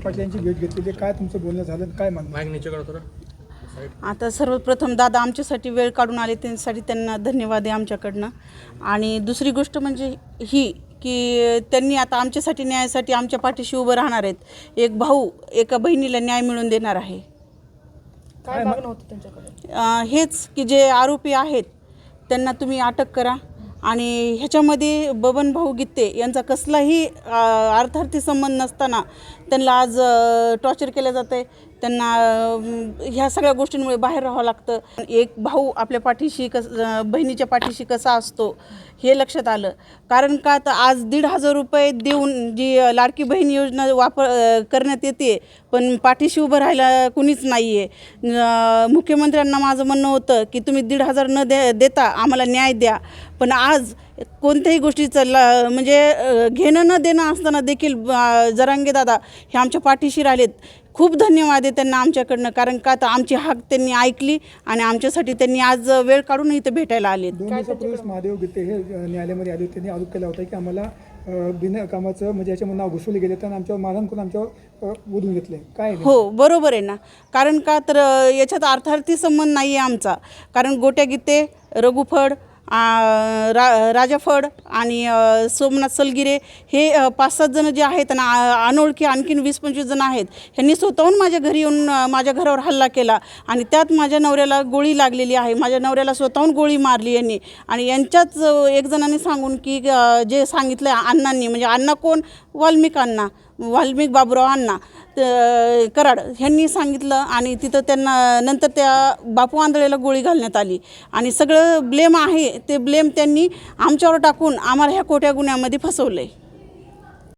पाटील यांची भेट घेतलेली आहे. काय तुमचं बोलणं झालं आणि काय मागणं मागणीच्या थोडं आता सर्वप्रथम दादा आमच्यासाठी वेळ काढून आले त्यांच्यासाठी त्यांना धन्यवाद आहे आमच्याकडनं. आणि दुसरी गोष्ट म्हणजे ही की त्यांनी आता आमच्यासाठी न्यायासाठी आमच्या पाठीशी उभं राहणार आहेत. एक भाऊ एका बहिणीला न्याय मिळवून देणार आहे. काय मागणं होतं त्यांच्याकडे? अं, हेच की जे आरोपी आहेत त्यांना तुम्ही अटक करा. आणि ह्याच्यामध्ये बबन भाऊ गीते यांचा कसलाही अर्थार्थी संबंध नसताना त्यांना आज टॉर्चर केलं जातं आहे त्यांना ह्या सगळ्या गोष्टींमुळे बाहेर राहावं लागतं. एक भाऊ आपल्या पाठीशी कस बहिणीच्या पाठीशी कसा असतो हे लक्षात आलं. कारण का तर आज दीड हजार रुपये देऊन जी लाडकी बहीण योजना वापर करण्यात येते पण पाठीशी उभं राहायला कुणीच नाही आहे मुख्यमंत्र्यांना माझं म्हणणं होतं की तुम्ही दीड हजार न दे देता आम्हाला न्याय द्या. पण आज कोणत्याही गोष्टीचं ला म्हणजे घेणं न देणं असताना देखील जरांगे दादा हे आमच्या पाठीशी राहिलेत. खूप धन्यवाद आहे त्यांना आमच्याकडनं कारण का तर आमची हाक त्यांनी ऐकली आणि आमच्यासाठी त्यांनी आज वेळ काढून इथं भेटायला दोन दिवसापूर्वीच महादेव गीते हे न्यायालयामध्ये आले त्यांनी आरोप केला होता की आम्हाला बिनकामाचं म्हणजे याच्यामध्ये नाव घुसवले गेले तर आमच्यावर मारहाण करून आमच्यावर बोलून घेतले. काय? हो बरोबर आहे ना. कारण का तर याच्यात अर्थार्थी संबंध नाही आहे आमचा. कारण गोट्या गीते रघुफड रा राजा फड आणि सोमनाथ सलगिरे हे पाच सात जणं जे आहेत आणि आ- अनोळखी आणखीन वीस पंचवीस जणं आहेत ह्यांनी स्वतःहून माझ्या घरी येऊन माझ्या घरावर हल्ला केला. आणि त्यात माझ्या नवऱ्याला गोळी लागलेली आहे. माझ्या नवऱ्याला स्वतःहून गोळी मारली यांनी. आणि यांच्याच एक जणांनी सांगून की जे सांगितलं अण्णांनी म्हणजे अण्णा कोण? वाल्मिक अण्णा. वाल्मिक बाबूराव अण्णा. कराड. ह्यांनी सांगितलं आणि तिथं त्यांना नंतर त्या बापू आंधळेला गोळी घालण्यात आली. आणि सगळं ब्लेम आहे. ते ब्लेम त्यांनी आमच्यावर टाकून आम्हाला ह्या खोट्या गुन्ह्यामध्ये फसवलं आहे